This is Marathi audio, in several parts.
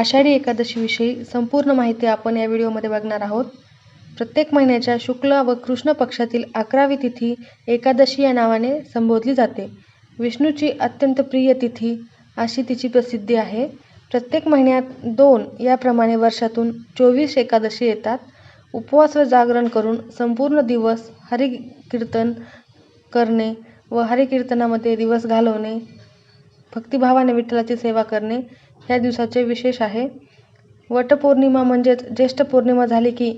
आषाढी एकादशीविषयी संपूर्ण माहिती आपण या व्हिडिओमध्ये बघणार आहोत. प्रत्येक महिन्याच्या शुक्ल व कृष्ण पक्षातील अकरावी तिथी एकादशी या नावाने संबोधली जाते. विष्णूची अत्यंत प्रिय तिथी अशी तिची प्रसिद्धी आहे. प्रत्येक महिन्यात दोन याप्रमाणे वर्षातून चोवीस एकादशी येतात. उपवास व जागरण करून संपूर्ण दिवस हरिकीर्तन करणे व हरिकीर्तनामध्ये दिवस घालवणे भक्तिभावाने विठ्ठलाची सेवा करणे ह्या दिवसाचे विशेष आहे. वटपौर्णिमा म्हणजेच ज्येष्ठ पौर्णिमा झाली की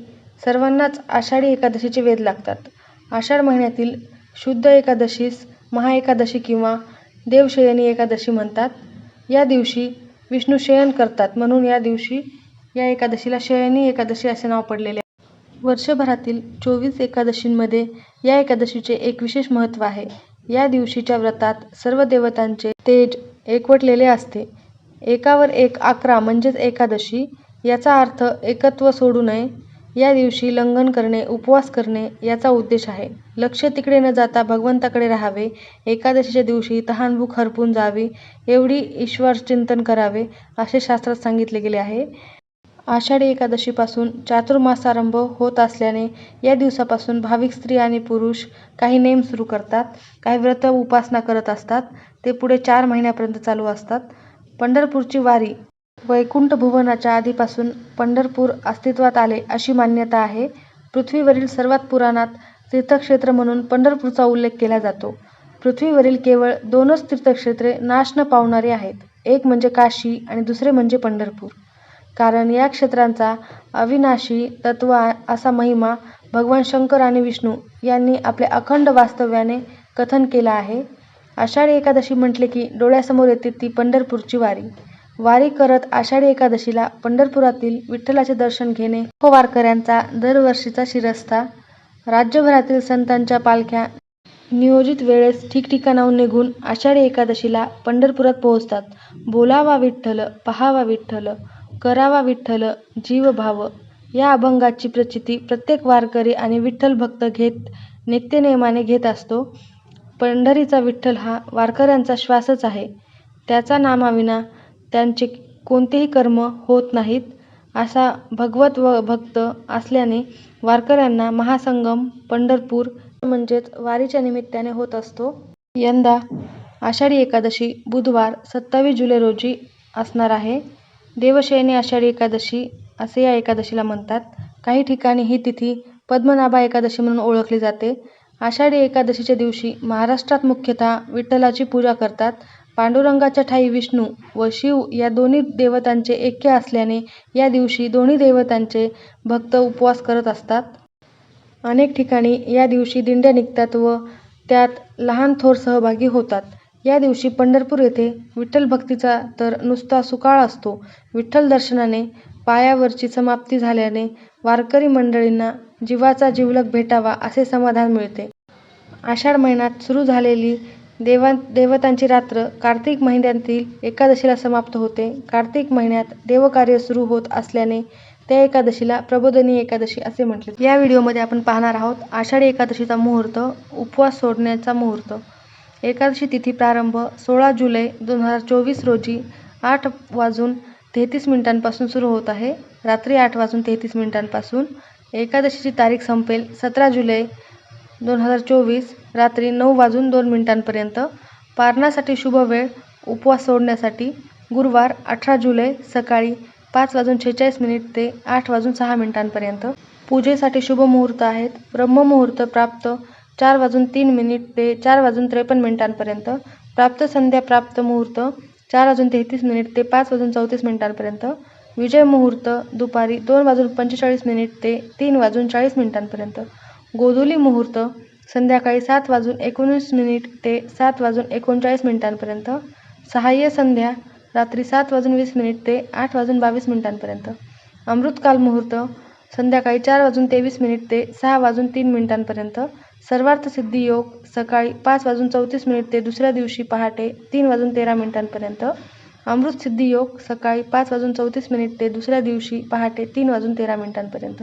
सर्वांनाच आषाढी एकादशीचे वेध लागतात. आषाढ महिन्यातील शुद्ध एकादशीस महाएकादशी किंवा देवशयनी एकादशी म्हणतात. या दिवशी विष्णू शयन करतात. म्हणून या दिवशी या एकादशीला शयनी एकादशी असे नाव पडलेले आहे. वर्षभरातील चोवीस एकादशींमध्ये या एकादशीचे एक विशेष महत्त्व आहे. या दिवशीच्या व्रतात सर्व देवतांचे तेज एकवटलेले असते. एकावर एक अकरा म्हणजेच एकादशी याचा अर्थ एकत्व सोडू नये. या दिवशी लंघन करणे उपवास करणे याचा उद्देश आहे. लक्ष तिकडे न जाता भगवंताकडे राहावे. एकादशीच्या दिवशी तहानभूक हरपून जावी. एवढी ईश्वर चिंतन करावे असे शास्त्रात सांगितले गेले आहे. आषाढी एकादशीपासून चातुर्मासारंभ होत असल्याने या दिवसापासून भाविक स्त्री आणि पुरुष काही नेम सुरू करतात काही व्रत उपासना करत असतात ते पुढे चार महिन्यापर्यंत चालू असतात. पंढरपूरची वारी वैकुंठ भुवनाच्या आधीपासून पंढरपूर अस्तित्वात आले अशी मान्यता आहे. पृथ्वीवरील सर्वात पुराणात तीर्थक्षेत्र म्हणून पंढरपूरचा उल्लेख केला जातो. पृथ्वीवरील केवळ दोनच तीर्थक्षेत्रे नाश न पावणारी आहेत. एक म्हणजे काशी आणि दुसरे म्हणजे पंढरपूर. कारण या क्षेत्रांचा अविनाशी तत्व असा महिमा भगवान शंकर आणि विष्णू यांनी आपल्या अखंड वास्तव्याने कथन केला आहे. आषाढी एकादशी म्हटले की डोळ्यासमोर येते ती पंढरपूरची वारी. वारी करत आषाढी एकादशीला पंढरपुरातील विठ्ठलाचे दर्शन घेणे हो वारकऱ्यांचा दरवर्षीचा शिरस्ता. राज्यभरातील संतांच्या पालख्या नियोजित वेळेस ठिकठिकाणाहून निघून आषाढी एकादशीला पंढरपुरात पोहोचतात. बोलावा विठ्ठल पहावा विठ्ठल करावा विठ्ठल जीव भाव या अभंगाची प्रचिती प्रत्येक वारकरी आणि विठ्ठल भक्त घेत नित्यनेमाने घेत असतो. पंढरीचा विठ्ठल हा वारकऱ्यांचा श्वासच आहे. त्याचा नामाविना त्यांचे कोणतेही कर्म होत नाहीत असा भगवत व भक्त असल्याने वारकऱ्यांना महासंगम पंढरपूर म्हणजेच वारीच्या निमित्ताने होत असतो. यंदा आषाढी एकादशी बुधवार सत्तावीस जुलै रोजी असणार आहे. देवशयनी आषाढी एकादशी असे या एकादशीला म्हणतात. काही ठिकाणी ही तिथी पद्मनाभा एकादशी म्हणून ओळखली जाते. आषाढी एकादशीच्या दिवशी महाराष्ट्रात मुख्यतः विठ्ठलाची पूजा करतात. पांडुरंगाच्या ठाई विष्णू व शिव या दोन्ही देवतांचे ऐक्य असल्याने या दिवशी दोन्ही देवतांचे भक्त उपवास करत असतात. अनेक ठिकाणी या दिवशी दिंड्या निघतात व त्यात लहान थोर सहभागी होतात. या दिवशी पंढरपूर येथे विठ्ठल भक्तीचा तर नुसता सुकाळ असतो. विठ्ठल दर्शनाने पायावरची समाप्ती झाल्याने वारकरी मंडळींना जीवाचा जिवलग भेटावा असे समाधान मिळते. आषाढ महिन्यात सुरू झालेली देवा देवतांची रात्र कार्तिक महिन्यातील एकादशीला समाप्त होते. कार्तिक महिन्यात देवकार्य सुरू होत असल्याने त्या एकादशीला प्रबोधिनी एकादशी असे म्हटले या व्हिडिओमध्ये आपण पाहणार आहोत आषाढी एकादशीचा मुहूर्त उपवास सोडण्याचा मुहूर्त. एकादशी तिथी प्रारंभ सोळा जुलै दोन हजार चोवीस रोजी आठ वाजून तेहतीस मिनिटांपासून सुरू होत आहे. रात्री आठ वाजून तेहतीस मिनिटांपासून. एकादशीची तारीख संपेल सतरा जुलै दोन हजार चोवीस. रात्री नऊ वाजून दोन मिनिटांपर्यंत. पारणासाठी शुभ वेळ. उपवास सोडण्यासाठी. गुरुवार अठरा जुलै सकाळी पाच वाजून शेहेचाळीस मिनिट ते आठ वाजून सहा मिनिटांपर्यंत. पूजेसाठी शुभ मुहूर्त आहेत. ब्रह्ममुहूर्त प्राप्त चार वाजून तीन मिनिट ते चार वाजून त्रेपन्न मिनिटांपर्यंत. प्राप्त संध्या प्राप्त मुहूर्त चार वाजून तेहतीस मिनिट ते पाच वाजून चौतीस मिनिटांपर्यंत. विजय मुहूर्त दुपारी दोन वाजून पंचेचाळीस मिनिट ते तीन वाजून चाळीस मिनिटांपर्यंत. गोधुली मुहूर्त संध्याकाळी सात वाजून एकोणीस मिनिट ते सात वाजून एकोणचाळीस मिनिटांपर्यंत. सहाय्य संध्या रात्री सात वाजून वीस मिनिट ते आठ वाजून बावीस मिनिटांपर्यंत. अमृतकाल मुहूर्त संध्याकाळी चार वाजून तेवीस मिनिट ते सहा वाजून तीन मिनिटांपर्यंत. सर्वार्थ सिद्धी योग सकाळी पाच वाजून चौतीस मिनिट ते दुसऱ्या दिवशी पहाटे तीन वाजून तेरा मिनिटांपर्यंत. अमृत सिद्धी योग सकाळी पाच वाजून चौतीस मिनिट ते दुसऱ्या दिवशी पहाटे तीन वाजून तेरा मिनिटांपर्यंत.